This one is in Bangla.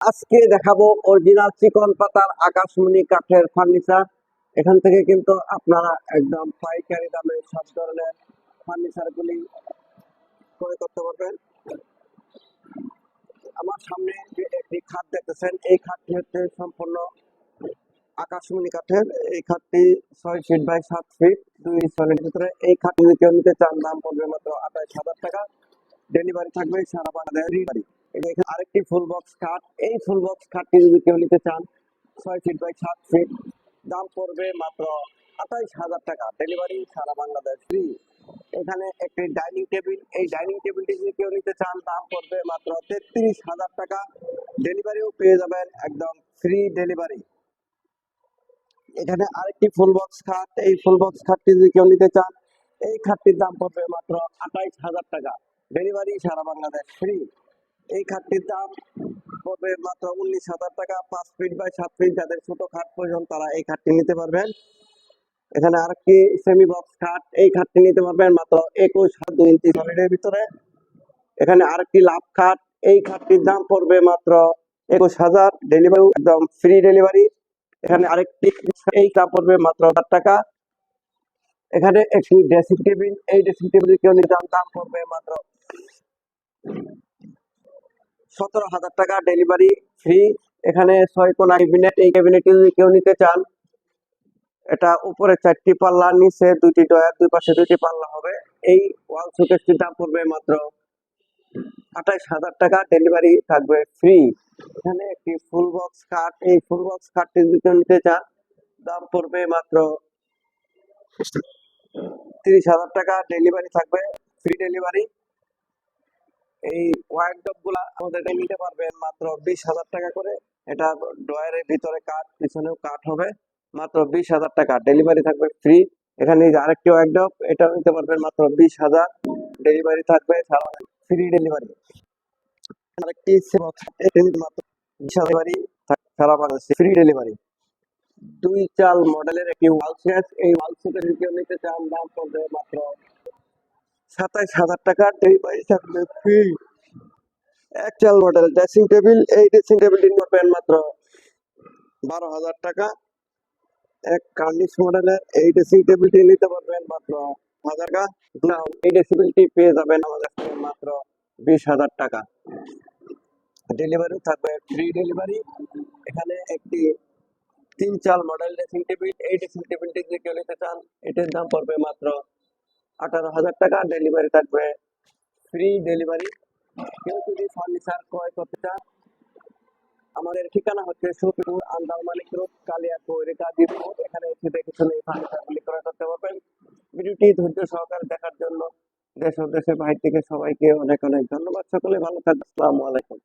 আজকে দেখাবো অরিজিনাল চিকন পাতার আকাশমণি কাঠের ফার্নিচার এখান থেকে কিন্তু আপনারা একদম পাইকারি দামে সব ধরনের ফার্নিচার গুলি ক্রয় করতে পারবেন। আমার সামনে যে একটি খাট দেখতেছেন, এই খাটটি হচ্ছে সম্পূর্ণ আকাশমণি কাঠের। এই খাটটি ছয় ফিট বাই সাত ফিট দুই সলিড ভিতরে। এই খাটটি যদি কেউ নিতে চান, দাম পড়বে মাত্র আঠাইশ হাজার টাকা। ডেলিভারি থাকবে সারা বাংলাদেশ আরেকটি ফুল বক্স খাট এই ফুল বক্স খাটটি যদি কেউ নিতে চান, ছয় ফিট বাই সাত ফিট দাম পড়বে মাত্র আঠাইশ হাজার টাকা। ডেলিভারি সারা বাংলাদেশ ফ্রি এখানে একটি ডাইনিং টেবিল এই ডাইনিং টেবিলটি যদি কেউ নিতে চান, দাম পড়বে মাত্র তেত্রিশ হাজার টাকা। ডেলিভারিও পেয়ে যাবেন একদম ফ্রি ডেলিভারি এখানে আরেকটি ফুল বক্স খাট এই ফুল বক্স খাটটি যদি কেউ নিতে চান, এই খাটটির দাম পড়বে মাত্র আঠাইশ হাজার টাকা। ডেলিভারি সারা বাংলাদেশ ফ্রি এই খাটটির দাম পড়বে মাত্র উনিশ হাজার টাকা পাঁচ ফিট বাই সাত ফিট যাদের ছোট খাট প্রয়োজন তারা এই খাটটি নিতে পারবেন। এখানে আর আরেকটি সেমি বক্স খাট এই খাটটি নিতে পারবেন মাত্র একুশ হাত দুই ইঞ্চি সলিডের ভিতরে। এখানে আরেকটি লাভ খাট এই খাটটির দাম পড়বে মাত্র একুশ হাজার ডেলিভারি একদম ফ্রি ডেলিভারি এখানে আরেকটি এই দাম পড়বে মাত্র হাজার টাকা। এখানে একটি ড্রেসিং টেবিল এই ড্রেসিং টেবিল কেউ চান, দাম পড়বে মাত্র সতেরো হাজার টাকা ডেলিভারি ফ্রি এখানে ছয় কোনা ক্যাবিনেট এই ক্যাবিনেট যদি কেউ নিতে চান, এটা উপরে চারটি পাল্লা, নিচে দুটি ডয়ার দুই পাশে দুটি পাল্লা হবে। এই ওয়াল শোকেসটির দাম পড়বে মাত্র আঠাইশ হাজার টাকা ডেলিভারি থাকবে ফ্রি এখানে একটি ফুল বক্স কাঠ এই ফুল বক্স কাঠটি যদি কেউ নিতে চান, দাম পড়বে মাত্র তিরিশ হাজার টাকা ডেলিভারি থাকবে ফ্রি ডেলিভারি এই ওয়াইড ডবগুলা আমাদের নিতে পারবেন মাত্র বিশ হাজার টাকা করে। এটা ড্রয়ারের ভিতরে কাঠ পিছনেও কাঠ হবে। মাত্র বিশ হাজার টাকা। ডেলিভারি থাকবে ফ্রি এখানে আরেকটি ওয়াইড ডব এটা নিতে পারবেন মাত্র বিশ হাজার। ডেলিভারি থাকবে ফ্রি ডেলিভারি আরেকটি মাত্র বিশ হাজার সারা বাংলাদেশে ফ্রি ডেলিভারি দুই চাল মডেলের একটি ওয়াল সেট এই ওয়াল সেটের কেউ নিতে চান, দাম পড়বে মাত্র সাতাইশ হাজার টাকা ডেলিভারি ফ্রি এক চাল মডেল ড্রেসিং টেবিল এই ড্রেসিং টেবিলটি পাবেন মাত্র বারো হাজার টাকা। এক কার্নিশ মডেলের এই ড্রেসিং টেবিলটি নিতে পারবেন মাত্র হাজার টাকা। এই ড্রেসিং টেবিলটি পেয়ে যাবেন আমাদের মাত্র বিশ হাজার টাকা। ডেলিভারি থাকবে ফ্রি ডেলিভারি এখানে একটি তিন চাল মডেল ড্রেসিং টেবিল এই ড্রেসিং টেবিলটি যদি কেউ নিতে চান, এটির দাম পড়বে মাত্র আঠারো হাজার টাকা ডেলিভারি থাকবে। ফ্রি ডেলিভারি কেউ যদি ফার্নিচার ক্রয় করতে চান আমাদের ঠিকানা হচ্ছে সুপিপুর আন্দার মালিক রোড, কালিয়াকৈর, গাজীপুর। এখানে এসে দেখে শুনে এই ফার্নিচারগুলি ক্রয় করতে পারবেন। ভিডিওটি ধৈর্য সহকারে দেখার জন্য দেশ ও দেশের বাইরে থেকে সবাইকে অনেক অনেক ধন্যবাদ। সকলে ভালো থাকবেন। আসসালামু আলাইকুম।